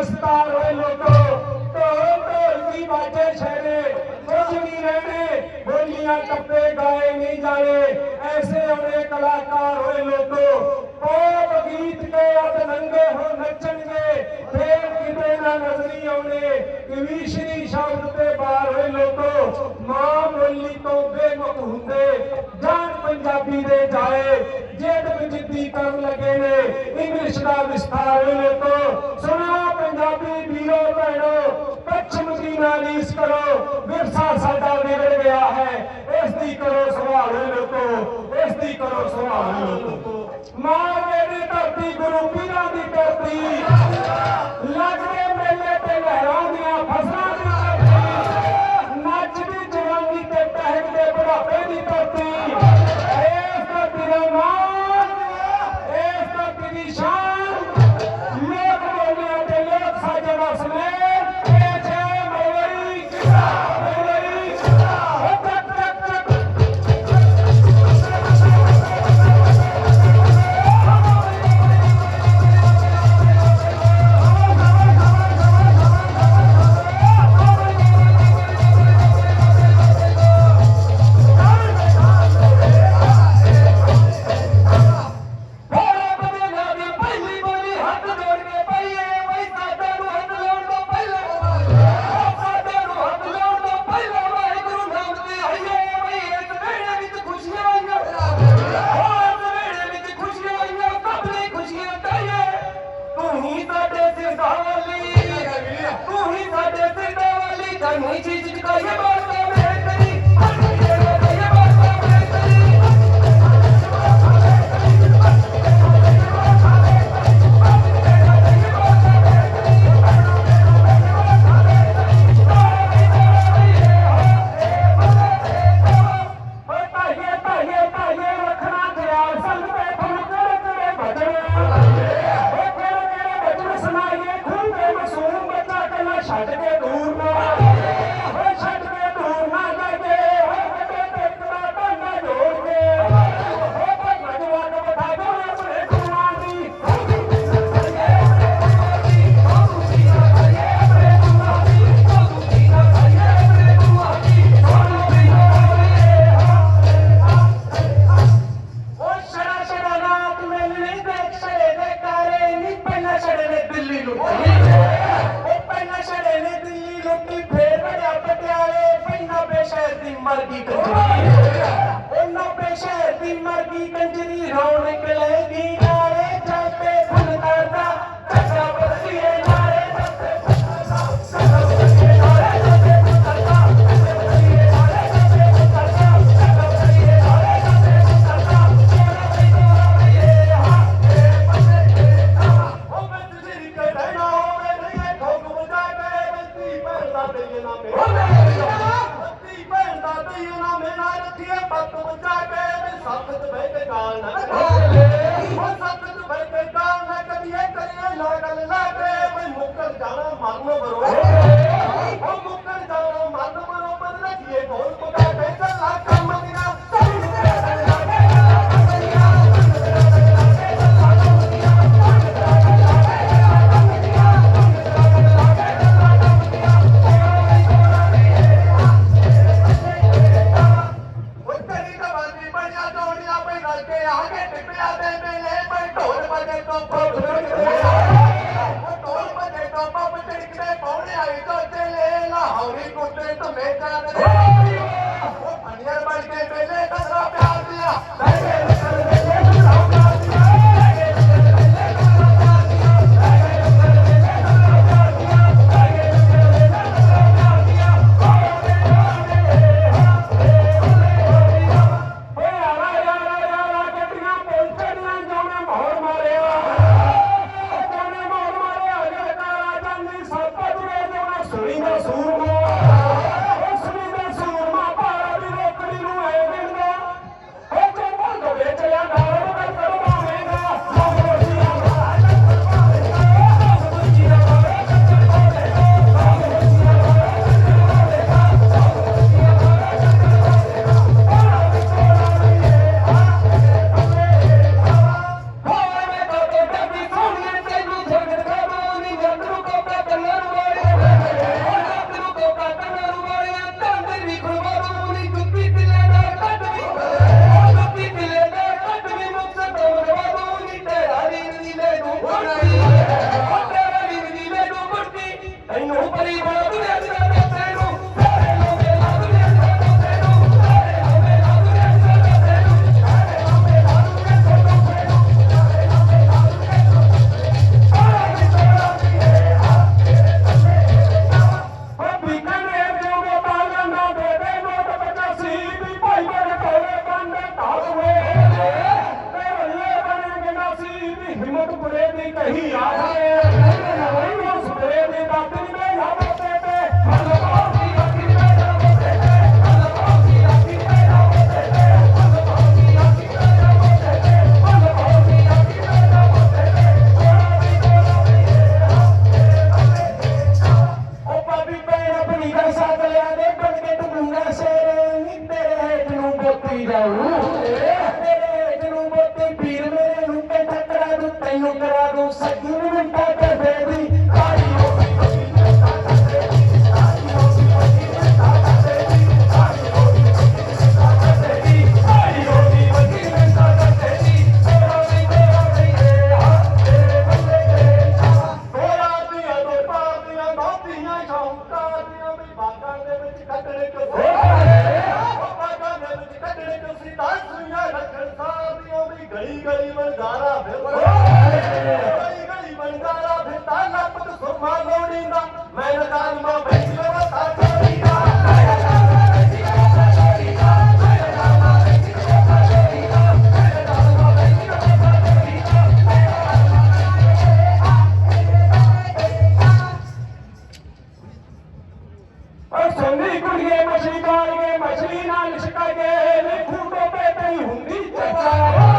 ਗ੍ਰਿਫਤਾਰ ਹੋਏ ਲੋਕੋ। ਢੋਲ ਢੋਲ ਦੀ ਬਾਜੇ ਛੇਰੇ ਕੁਝ ਨਹੀਂ ਰਹਿਣੇ, ਬੋਲੀਆਂ ਟੱਪੇ ਗਾਏ ਨਹੀਂ ਜਾਣੇ ਐਸੇ ਹੋਣੇ ਕਲਾਕਾਰ ਹੋਏ ਲੋਕੋ। ਪੋਪ ਗੀਤ ਕੇ ਅਤ ਨੰਗੇ ਹੋ ਨੱਚਣਗੇ। ਫੇਰ ਕਿਤੇ ਨਾ ਨਜ਼ਰੀ ਆਉਣੇ ਕਵੀਸ਼ਰੀ ਸ਼ਬਦ ਤੇ ਬਾਰ ਹੋਏ ਲੋਕੋ। ਮਾਂ ਬੋਲੀ ਤੋਂ ਬੇਮੁਖ ਹੁੰਦੇ ਜਾਨ ਪੰਜਾਬੀ ਦੇ ਜਾਏ। ਜੇਡ ਵਿੱਚ ਜਿੱਦੀ ਕਰਨ ਲੱਗੇ ਨੇ, ਇੰਗਲਿਸ਼ ਦਾ ਵਿਸਥਾਰ ਹੋਏ ਲੋਕੋ। ਵੀਰੋ ਭੈਣੋ, ਪੱਛਮ ਦੀ ਨਾਲੀਸ ਕਰੋ। ਵਿਰਸਾ ਸਾਡਾ ਵਿਗੜ ਗਿਆ ਹੈ। ਇਸ ਦੀ ਕਰੋ ਸੰਭਾਲ ਲੋਕੋ, ਇਸ ਦੀ ਕਰੋ ਸੰਭਾਲ ਲੋਕੋ। ਮਾਂ ਮੇਰੀ ਧਰਤੀ, ਗੁਰੂ ਪੀਰਾਂ ਦੀ ਧਰਤੀ। ਮਰਗੀ ਕੰਜਰੀ। ਉਹਨਾਂ ਪੇਸ਼ੇ ਦੀ ਮਰਗੀ ਕੰਜਰੀ ਰੌਣਕ ਲੈਗੀ ਨਾ ਕਰਕੇ ਪਹਿਲੇ ਦਸਾ ਪਿਆਰ ਦਿਆ ਲੈ ਚੰਗੀ ਕੁੜੀਏ ਮਛਲੀ ਕਾਲੀਏ ਮਛਲੀ ਨਾਲ ਲਿਸ਼ਕਾਈਏ ਲਿਖੂ ਟੋਪੇ ਤੇ ਹੁੰਦੀ ਚਚਾ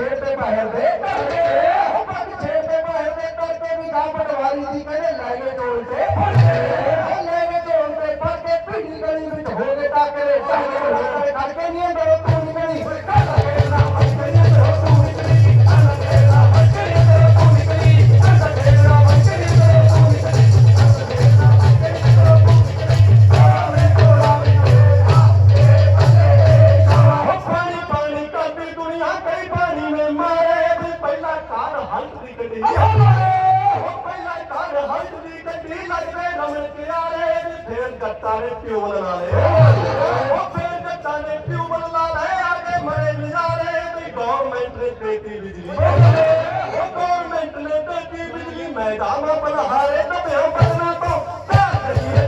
ਛੇ ਤੇ ਬਾਹਰ ਦੇ ਕਰਕੇ ਉਹ ਪੰਜ ਛੇ ਤੇ ਬਾਹਰ ਦੇ ਕਰਕੇ ਵੀ ਗਾਂ ਪਟਵਾਰੀ ਦੀ ਕਹਿੰਦੇ ਲੈ ਗਏ ਟੋਲ ਤੇ ਉਹ ਲੈ ਗਏ ਟੋਲ ਤੇ ਪਾ ਕੇ ਭਿੜੀ ਗਲੀ ਵਿੱਚ ਹੋ ਗਏ ਟਾਕਰੇ ਟਾਕਰੇ ਕਰਕੇ ਨਹੀਂ ਜੱਟਾਂ ਨੇ ਪਿਓਲ ਲਾ ਲਏ ਉਹ ਫਿਰ ਜੱਟਾਂ ਨੇ ਪਿਓਲ ਲਾ ਲੈ ਆ ਕੇ ਮਰੇ ਨਜ਼ਾਰੇ ਵੀ ਗਵਰਨਮੈਂਟ ਨੇ ਦੇਤੀ ਬਿਜਲੀ। ਉਹ ਗਵਰਨਮੈਂਟ ਨੇ ਦੇਤੀ ਬਿਜਲੀ, ਮੈਦਾਨਾਂ ਪਰ ਹਾਰੇ ਦਬਿਓ ਬਦਨਾ ਤੋਂ। ਪਿਆਰ ਕਰੀਏ